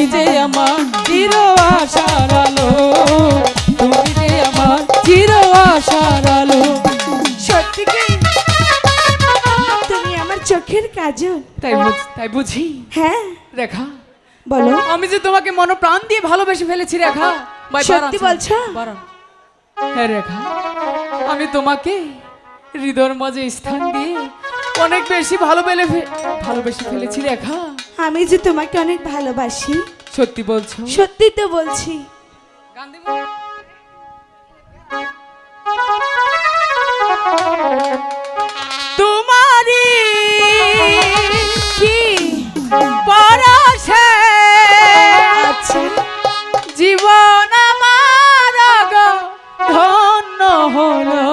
তুমি যে আমার চির আশার আলো তুমি যে আমার চির আশার আলো। সত্যি কি? তুমি আমার চোখের কাজল। তাই তাই বুঝি? হ্যাঁ। রেখা বলো। আমি যে তোমাকে মন প্রাণ দিয়ে ভালোবেসে ফেলেছি রেখা। সত্যি বলছো? হ্যাঁ রেখা আমি তোমাকে হৃদয়ের মাঝে স্থান দিয়ে অনেক বেশি ভালোবেলে ভালোবেসে ফেলেছি রেখা। আমি যে তোমাকে অনেক ভালোবাসি। সত্যি বলছো? সত্যি তো বলছি। তোমারি কি পরশে? আচ্ছা। জীবন আমার ধন্য হলো।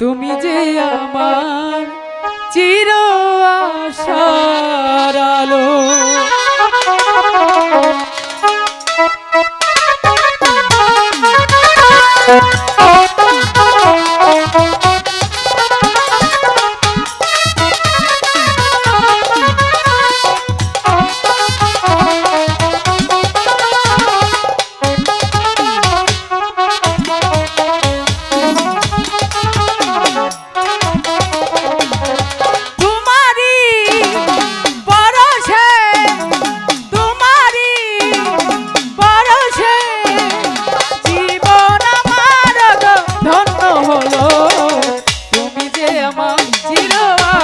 তুমি যে আমার চির আশার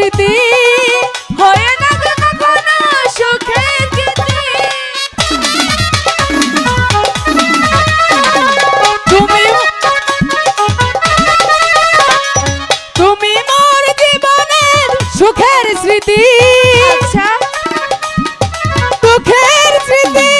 স্মৃতি হয়ে না কখনো সুখের স্মৃতি তুমি তুমি মোর জীবনের সুখের স্মৃতি। আচ্ছা। দুঃখের স্মৃতি।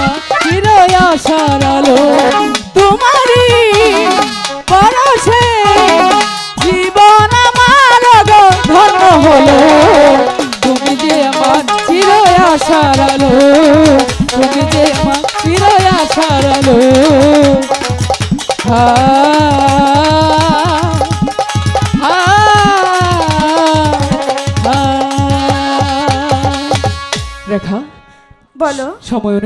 হলো তুমি যে আমার চির আশার আলো তুমি যে আমার চির আশার রেখা বলো। সময়